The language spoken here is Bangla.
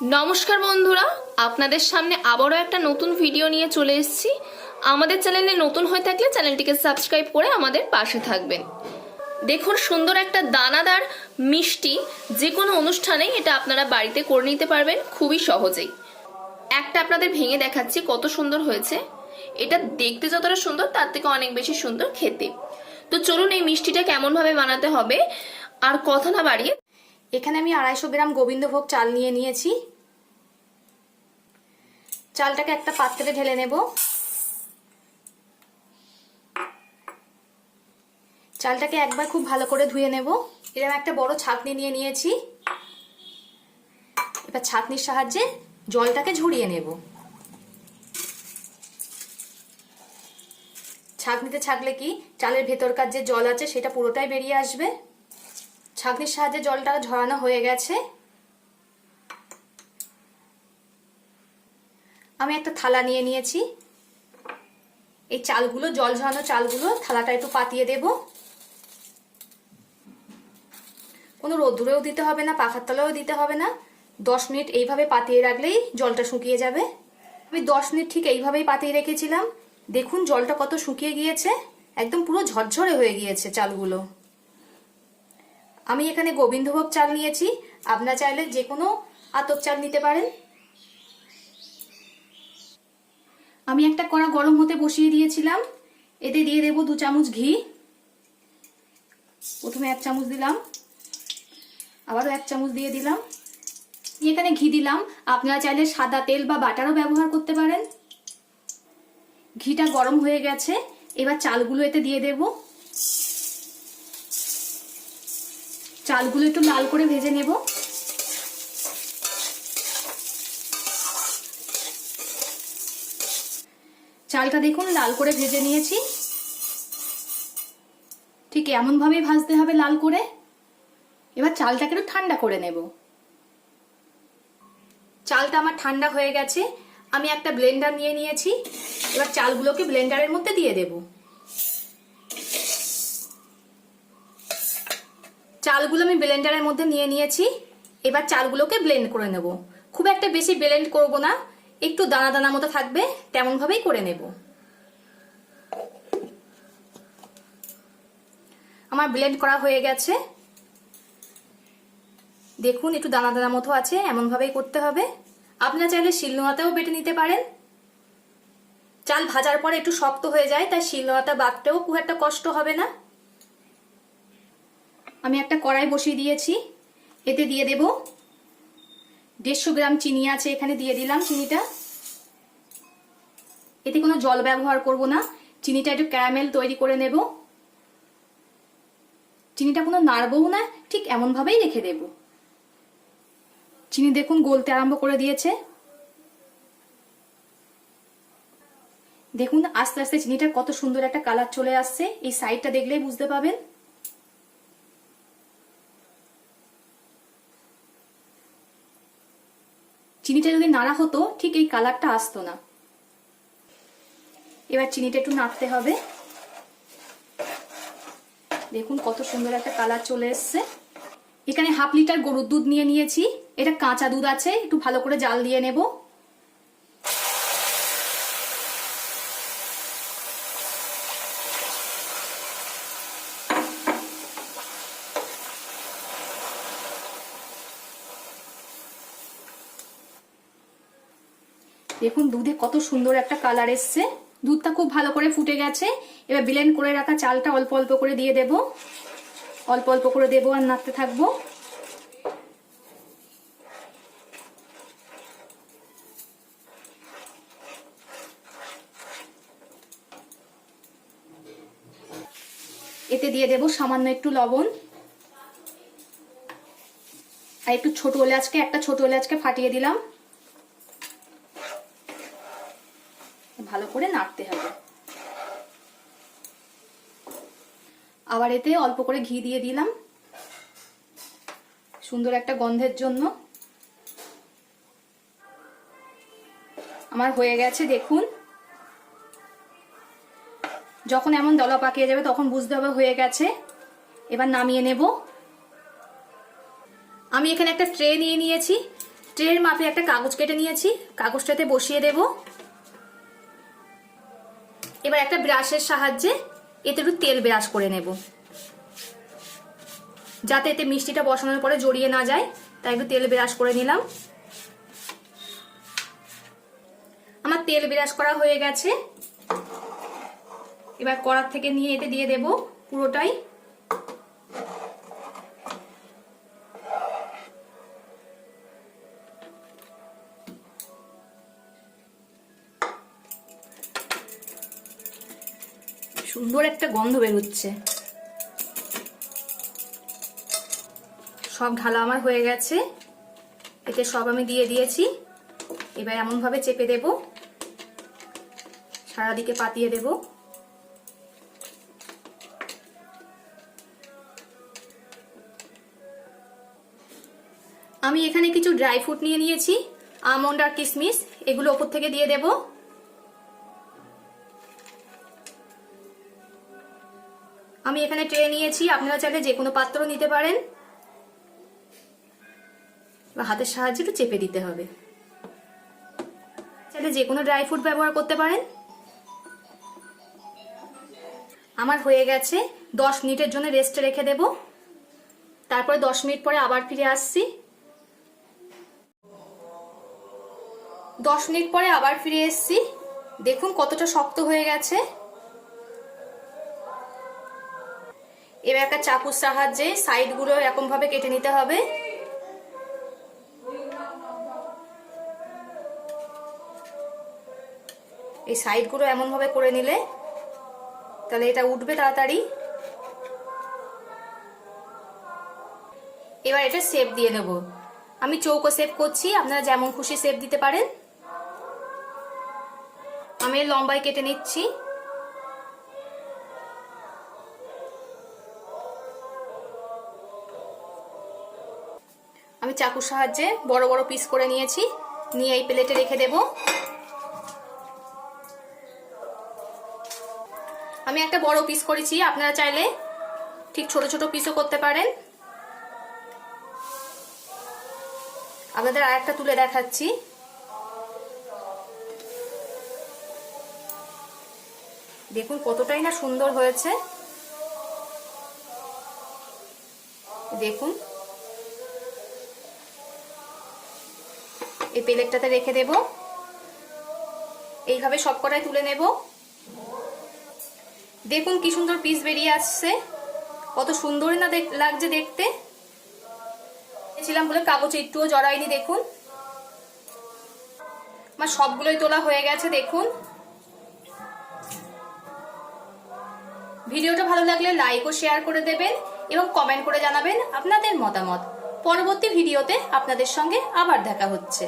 নমস্কার বন্ধুরা, আপনাদের সামনে আবারও একটা নতুন ভিডিও নিয়ে চলে এসেছি। আমাদের চ্যানেলে নতুন হয়ে থাকলে চ্যানেলটিকে সাবস্ক্রাইব করে আমাদের পাশে থাকবেন। দেখুন, সুন্দর একটা দানাদার মিষ্টি, যে কোনো অনুষ্ঠানেই এটা আপনারা বাড়িতে করে নিতে পারবেন খুবই সহজেই। একটা আপনাদের ভেঙে দেখাচ্ছি, কত সুন্দর হয়েছে। এটা দেখতে যতটা সুন্দর, তার থেকে অনেক বেশি সুন্দর খেতে। তো চলুন এই মিষ্টিটা কেমনভাবে বানাতে হবে, আর কথা না বাড়িয়ে এখানে আমি আড়াইশো গ্রাম গোবিন্দভোগ চাল নিয়ে নিয়েছি। চালটাকে একটা পাত্রে ঢেলে নেব। চালটাকে একবার খুব ভালো করে ধুয়ে নেব। এরকম একটা বড় ছাঁকনি নিয়ে নিয়েছি। এবার ছাঁকনির সাহায্যে জলটাকে ঝরিয়ে নেব। ছাঁকনিতে ছাকলে কি? চালের ভেতরকার যে জল আছে সেটা পুরোটাই বেরিয়ে আসবে। ছাঁকনির সাহায্যে জলটা ঝরানো হয়ে গেছে। আমি একটা থালা নিয়ে নিয়েছি। এই চালগুলো, জল ঝরানো চালগুলো, থালাটা একটু পাতিয়ে দেব। কোনো রোদ্দুরেও দিতে হবে না, পাখার তলায়ও দিতে হবে না। দশ মিনিট এইভাবে পাতিয়ে রাখলেই জলটা শুকিয়ে যাবে। আমি দশ মিনিট ঠিক এইভাবেই পাতিয়ে রেখেছিলাম। দেখুন জলটা কত শুকিয়ে গিয়েছে। একদম পুরো ঝরঝরে হয়ে গিয়েছে চালগুলো। আমি এখানে গোবিন্দভোগ চাল নিয়েছি। আপনার চাইলে যে কোনো আতপ চাল নিতে পারেন। আমি একটা কড়া গরম হতে বসিয়ে দিয়েছিলাম। এতে দিয়ে দেব দু চামচ ঘি। প্রথমে এক চামচ দিলাম। আবারও এক চামচ দিয়ে দিলাম। এখানে ঘি দিলাম। আপনারা চাইলে সাদা তেল বা বাটারও ব্যবহার করতে পারেন। ঘিটা গরম হয়ে গেছে। এবার চালগুলো এতে দিয়ে দেবো। চালগুলো একটু লাল করে ভেজে নেব। চালটা দেখুন লাল করে ভেজে নিয়েছি। ঠিক এমনভাবেই ভাজতে হবে লাল করে। এবার চালটাকে একটু ঠান্ডা করে নেব। চালটা আমার ঠান্ডা হয়ে গেছে, আমি একটা ব্লেন্ডার নিয়ে নিয়েছি। এবার চালগুলোকে ব্লেন্ডারের মধ্যে দিয়ে দেবো। চালগুলো আমি ব্লেন্ডারের মধ্যে নিয়ে নিয়েছি। এবার চালগুলোকে ব্লেন্ড করে নেব। খুব একটা বেশি ব্লেন্ড করব না। একটু দানা দানা মতো থাকবে তেমন ভাবেই করে নেব। আমার ব্লেন্ড করা হয়ে গেছে। দেখুন, একটু দানা দানা মতো আছে এমন ভাবেই করতে হবে। আপনারা চাইলে শিলনোয়াতেও বেটে নিতে পারেন। চাল ভাজার পরে একটু শক্ত হয়ে যায়, তাই শিলনোয়াটা বাটতেও খুব একটা কষ্ট হবে না। আমি একটা কড়াই বসিয়ে দিয়েছি। এতে দিয়ে দেব দেড়শো গ্রাম চিনি আছে, এখানে দিয়ে দিলাম চিনিটা। এতে কোনো জল ব্যবহার করব না। চিনিটা একটু ক্যারামেল তৈরি করে নেব। চিনিটা কোনো নাড়বও না, ঠিক এমনভাবেই রেখে দেব। চিনি দেখুন গলতে আরম্ভ করে দিয়েছে। দেখুন আস্তে আস্তে চিনিটা কত সুন্দর একটা কালার চলে আসছে। এই সাইডটা দেখলেই বুঝতে পাবেন। চিনিটা যদি নাড়া হতো, ঠিক এই কালারটা আসতো না। এবার চিনিটা একটু নাড়তে হবে। দেখুন কত সুন্দর একটা কালার চলে এসছে। এখানে হাফ লিটার গরুর দুধ নিয়ে নিয়েছি। এটা কাঁচা দুধ আছে, একটু ভালো করে জাল দিয়ে নেব। দেখুন দুধে কত সুন্দর একটা কালার এসছে। দুধটা খুব ভালো করে ফুটে গেছে। এবার ব্লেন্ড করে রাখা চালটা অল্প অল্প করে দিয়ে দেব। অল্প অল্প করে দেবো আর নাড়তে থাকব। এতে দিয়ে দেব সামান্য একটু লবণ। আর একটু ছোট এলাচকে, একটা ছোট এলাচকে ফাটিয়ে দিলাম। ভালো করে নাড়তে হবে। আবার এতে অল্প করে ঘি দিয়ে দিলাম। সুন্দর একটা গন্ধের জন্য। আমার হয়ে গেছে, দেখুন। যখন এমন দলা পাকিয়ে যাবে, তখন বুঝতে হবে হয়ে গেছে। এবার নামিয়ে নেব। আমি এখানে একটা ট্রে নিয়ে নিয়েছি। ট্রের মাপে একটা কাগজ কেটে নিয়েছি। কাগজটাতে বসিয়ে দেব। এবার একটা ব্রাশের সাহায্যে এতে একটু তেল ব্রাশ করে নেব। যাতে এতে মিষ্টিটা বসানোর পরে জড়িয়ে না যায়, তাই একটু তেল ব্রাশ করে নিলাম। আমার তেল ব্রাশ করা হয়ে গেছে। এবার কড়ার থেকে নিয়ে এতে দিয়ে দেব পুরোটাই। সুন্দর একটা গন্ধ বেরোচ্ছে। সব ঢালা আমার হয়ে গেছে। এতে সব আমি দিয়ে দিয়েছি। এবার এমনভাবে চেপে দেব। সারাদিকে পাতিয়ে দেব। আমি এখানে কিছু ড্রাই ফ্রুট নিয়ে নিয়েছি। আমন্ড আর কিশমিশ এগুলো ওপর থেকে দিয়ে দেবো। আমি এখানে ট্রে নিয়েছি, আপনারা চাইলে যে কোনো পাত্র নিতে পারেন। বা হাতের সাহায্যে একটু চেপে দিতে হবে। চাইলে যে কোনো ড্রাই ফ্রুট ব্যবহার করতে পারেন। আমার হয়ে গেছে, দশ মিনিটের জন্য রেস্টে রেখে দেব। তারপরে দশ মিনিট পরে আবার ফিরে আসছি। দশ মিনিট পরে আবার ফিরে এসছি। দেখুন কতটা শক্ত হয়ে গেছে। এবার একটা চাকুর সাহায্যে সাইডগুলো এরকম ভাবে কেটে নিতে হবে। এই সাইডগুলো এমন ভাবে করে নিলে তাহলে এটা উঠবে তাড়াতাড়ি। এবার এটা শেপ দিয়ে নেব। আমি চৌকো শেপ করছি, আপনারা যেমন খুশি শেপ দিতে পারেন। আমি লম্বাই কেটে নিচ্ছি। চাকুর সাহায্যে বড় বড় পিস করে নিয়েছি। নিয়ে এই প্লেটে রেখে দেব। আমি একটা বড় পিস করেছি, আপনারা চাইলে ঠিক ছোট ছোট পিসও করতে পারেন। আপনাদের আর একটা তুলে দেখাচ্ছি। দেখুন কতটাই না সুন্দর হয়েছে। দেখুন। এই প্লেটটাতে রেখে দেব। এইভাবে সব কটাই তুলে নেব। দেখুন কি সুন্দর পিস বেরিয়ে আসছে। কত সুন্দরই না লাগছে দেখতে। ছিলাম বলে কাগজে একটুও জড়াইনি, দেখুন। আমার সবগুলোই তোলা হয়ে গেছে, দেখুন। ভিডিওটা ভালো লাগলে লাইক ও শেয়ার করে দেবেন এবং কমেন্ট করে জানাবেন আপনাদের মতামত। পরবর্তী ভিডিওতে আপনাদের সঙ্গে আবার দেখা হচ্ছে।